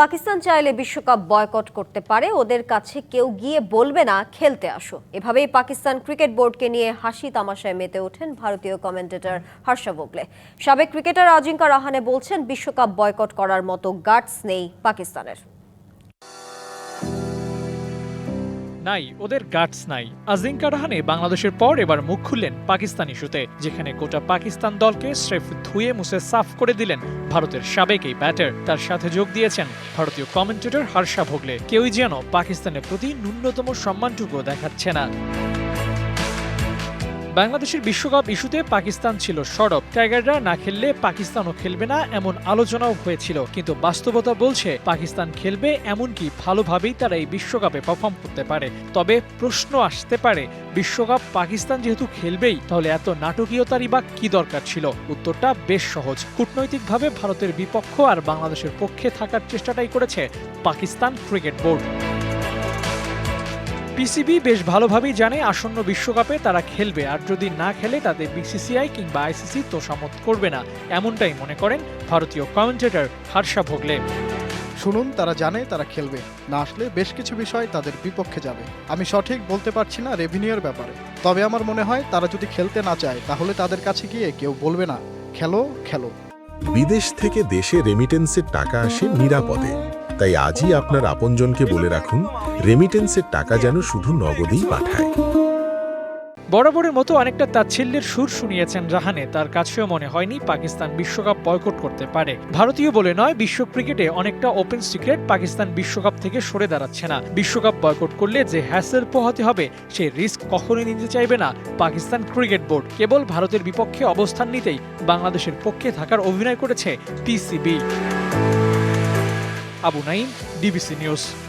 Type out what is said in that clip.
পাকিস্তান চাইলে বিশ্বকাপ বয়কট করতে পারে, ওদের কাছে কেউ গিয়ে বলবে না, খেলতে আসো এভাবেই পাকিস্তান ক্রিকেট বোর্ডকে নিয়ে হাসি তামাশায় মেতে ওঠেন ভারতীয় কমেন্টেটর হর্ষ ভোগলে। সাবেক ক্রিকেটার আজিঙ্কা রাহানে বলছেন, বিশ্বকাপ বয়কট করার মতো গার্ডস নেই পাকিস্তানের। নাই, ওদের গার্ডস নাই। আজিঙ্কা রাহানে বাংলাদেশের পর এবার মুখ খুললেন পাকিস্তান ইস্যুতে, যেখানে গোটা পাকিস্তান দলকে স্রেফ ধুয়ে মুছে সাফ করে দিলেন ভারতের সাবেক এই ব্যাটার তার সাথে যোগ দিয়েছেন ভারতীয় কমেন্টেটর হর্ষা ভোগলে। কেউই যেন পাকিস্তানের প্রতি ন্যূনতম সম্মানটুকু দেখাচ্ছে না। বাংলাদেশের বিশ্বকাপ ইস্যুতে পাকিস্তান ছিল সরব। টাইগাররা না খেললে পাকিস্তানও খেলবে না এমন আলোচনাও হয়েছিল। কিন্তু বাস্তবতা বলছে, পাকিস্তান খেলবে এমনকি ভালোভাবেই তারা এই বিশ্বকাপে পারফর্ম করতে পারে। তবে প্রশ্ন আসতে পারে, বিশ্বকাপ পাকিস্তান যেহেতু খেলবেই, তাহলে এত নাটকীয়তারই বা কি দরকার ছিল? উত্তরটা বেশ সহজ। কূটনৈতিকভাবে ভারতের বিপক্ষ আর বাংলাদেশের পক্ষে থাকার চেষ্টাটাই করেছে পাকিস্তান ক্রিকেট বোর্ড। পিসিবি বেশ ভালোভাবেই জানে আসন্ন বিশ্বকাপে তারা খেলবে আর যদি না খেলে তাদের বিসিসিআই কিংবা আইসিসি তোষামত করবে না এমনটাই মনে করেন ভারতীয় কমেন্টেটর হর্ষা ভোগলে। শুনুন তারা জানে তারা খেলবে না আসলে বেশ কিছু বিষয় তাদের বিপক্ষে যাবে। আমি সঠিক বলতে পারছি না রেভিনিউর ব্যাপারে। তবে আমার মনে হয় তারা যদি খেলতে না চায় তাহলে তাদের কাছে গিয়ে কেউ বলবে না খেলো খেলো। বিদেশ থেকে দেশে রেমিটেন্সের টাকা আসে নিরাপদে। তাই আজই আপনার আপনজনকে বলে রাখুন রেমিটেন্সের টাকা যেন শুধু নগদেই পাঠায়। বরাবরের মতো অনেকটা তাচ্ছিল্যের সুর শুনিয়েছেন রাহানে তার কাছেও মনে হয়নি পাকিস্তান বিশ্বকাপ বয়কট করতে পারে। ভারতীয় বলে নয়, বিশ্ব ক্রিকেটে অনেকটা ওপেন সিক্রেট পাকিস্তান বিশ্বকাপ থেকে সরে দাঁড়াচ্ছে না। বিশ্বকাপ বয়কট করলে যে হ্যাসেল পোহাতে হবে, সে রিস্ক কখনোই নিতে চাইবে না পাকিস্তান ক্রিকেট বোর্ড। কেবল ভারতের বিপক্ষে অবস্থান নিতেই বাংলাদেশের পক্ষে থাকার অভিনয় করেছে PCB Abu Naim, DBC News.